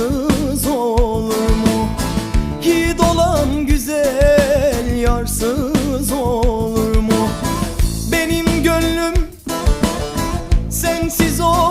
yarsız olur mu? Ki dolan güzel yarsız olur mu? Benim gönlüm sensiz olur